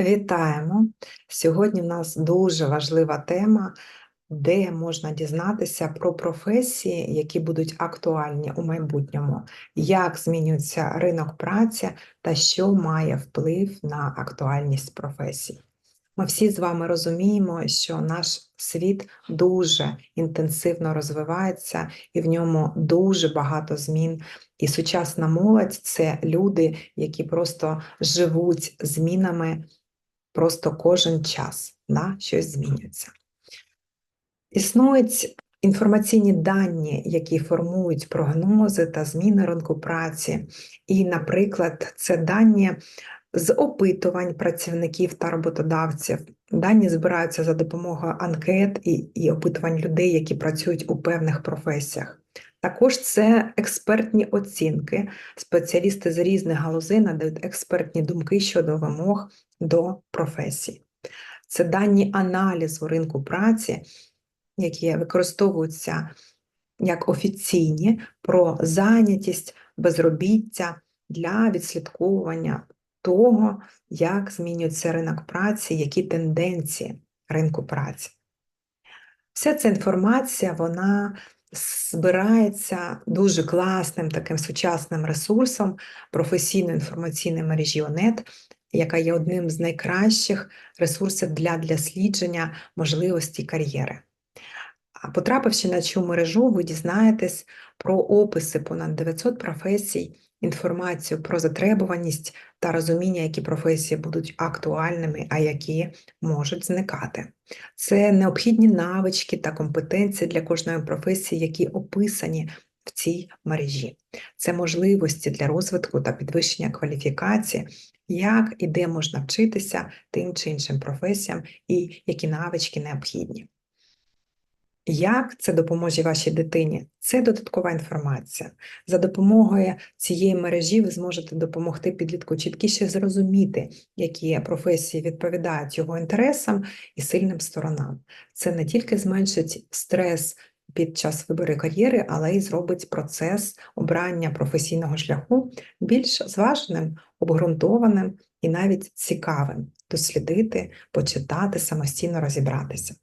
Вітаємо! Сьогодні в нас дуже важлива тема, де можна дізнатися про професії, які будуть актуальні у майбутньому, як змінюється ринок праці та що має вплив на актуальність професій. Ми всі з вами розуміємо, що наш світ дуже інтенсивно розвивається, і в ньому дуже багато змін. І сучасна молодь це люди, які просто живуть змінами просто кожен час да, щось змінюється. Існують інформаційні дані, які формують прогнози та зміни ринку праці. І, наприклад, це дані з опитувань працівників та роботодавців. Дані збираються за допомогою анкет і, і опитувань людей, які працюють у певних професіях. Також це експертні оцінки. Спеціалісти з різних галузей надають експертні думки щодо вимог до професій. Це дані аналізу ринку праці, які використовуються як офіційні про зайнятість, безробіття для відслідковування того, як змінюється ринок праці, які тенденції ринку праці. Вся ця інформація, вона збирається дуже класним таким сучасним ресурсом професійно-інформаційної мережі ОНЕТ, яка є одним з найкращих ресурсів для дослідження можливості кар'єри. Потрапивши на цю мережу, ви дізнаєтесь про описи понад 900 професій, інформацію про затребуваність та розуміння, які професії будуть актуальними, а які можуть зникати. Це необхідні навички та компетенції для кожної професії, які описані в цій мережі. Це можливості для розвитку та підвищення кваліфікації, як і де можна вчитися тим чи іншим професіям і які навички необхідні. Як це допоможе вашій дитині? Це додаткова інформація. За допомогою цієї мережі ви зможете допомогти підлітку чіткіше зрозуміти, які професії відповідають його інтересам і сильним сторонам. Це не тільки зменшить стрес під час вибору кар'єри, але й зробить процес обрання професійного шляху більш зваженим, обґрунтованим і навіть цікавим дослідити, почитати, самостійно розібратися.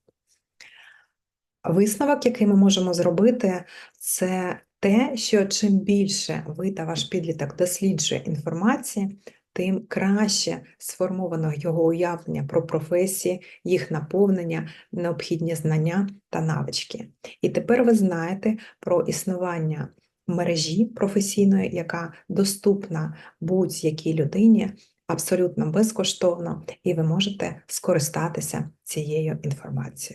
Висновок, який ми можемо зробити, це те, що чим більше ви та ваш підліток досліджує інформації, тим краще сформовано його уявлення про професії, їх наповнення, необхідні знання та навички. І тепер ви знаєте про існування мережі професійної, яка доступна будь-якій людині. Абсолютно безкоштовно, і ви можете скористатися цією інформацією.